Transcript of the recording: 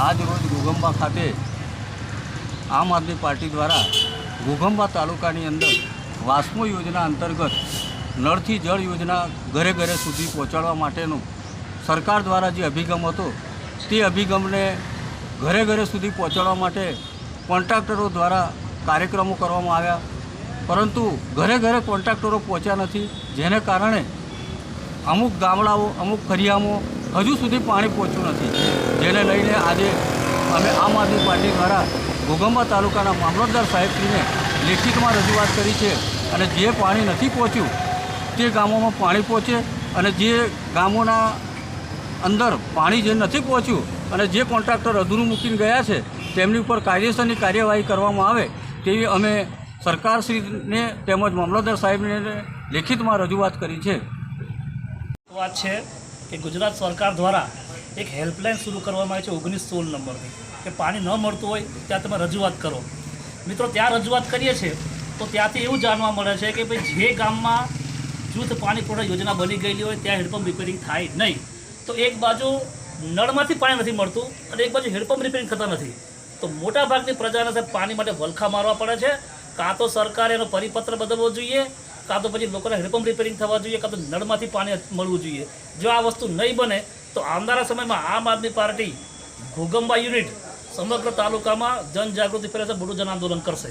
આજ રોજ ઘોગંબા ખાતે આમ આદમી પાર્ટી દ્વારા ઘોગંબા તાલુકાની અંદર વાસ્મો યોજના અંતર્ગત નળથી જળ યોજના ઘરે ઘરે સુધી પહોંચાડવા માટેનો સરકાર દ્વારા જે અભિગમ હતો, તે અભિગમને ઘરે ઘરે સુધી પહોંચાડવા માટે કોન્ટ્રાક્ટરો દ્વારા કાર્યક્રમો કરવામાં આવ્યા. પરંતુ ઘરે ઘરે કોન્ટ્રાક્ટરો પહોંચ્યા નથી. જેને કારણે અમુક ગામડાઓ, અમુક ફરિયામો હજુ સુધી પાણી પહોંચ્યું નથી. જેને લઈને આજે અમે આમ આદમી પાર્ટી દ્વારા ઘોઘંબા તાલુકાના મામલતદાર સાહેબશ્રીને લેખિતમાં રજૂઆત કરી છે અને જે પાણી નથી પહોંચ્યું, તે ગામોમાં પાણી પહોંચે અને જે ગામોના અંદર પાણી જે નથી પહોંચ્યું અને જે કોન્ટ્રાક્ટર અધૂરું મૂકીને ગયા છે, તેમની ઉપર કાયદેસરની કાર્યવાહી કરવામાં આવે તેવી અમે સરકારશ્રીને તેમજ મામલતદાર સાહેબને લેખિતમાં રજૂઆત કરી છે. વાત છે કે ગુજરાત સરકાર દ્વારા એક હેલ્પલાઇન શરૂ કરવામાં આવી છે ઓગણીસ સોળ નંબરની કે પાણી ન મળતું હોય ત્યાં તમે રજૂઆત કરો. મિત્રો, ત્યાં રજૂઆત કરીએ છીએ, તો ત્યાંથી એવું જાણવા મળે છે કે ભાઈ જે ગામમાં જૂથ પાણી પુરવઠા યોજના બની ગયેલી હોય, ત્યાં હેન્ડપંપ રિપેરિંગ થાય નહીં. તો એક બાજુ નળમાંથી પાણી નથી મળતું અને એક બાજુ હેન્ડપંપ રિપેરિંગ થતા નથી. તો મોટાભાગની પ્રજાને પાણી માટે વલખા મારવા પડે છે. કાં તો સરકારે એનો પરિપત્ર બદલવો જોઈએ કાં તો પછી લોકોને હેન્ડપંપ રિપેરિંગ થવા જોઈએ કાં તો નળમાંથી પાણી મળવું જોઈએ. જો આ વસ્તુ નહીં બને, તો આવનારા સમયમાં આમ આદમી પાર્ટી ઘોગંબા યુનિટ સમગ્ર તાલુકામાં જનજાગૃતિ ફેલાશે મોટું જન આંદોલન કરશે.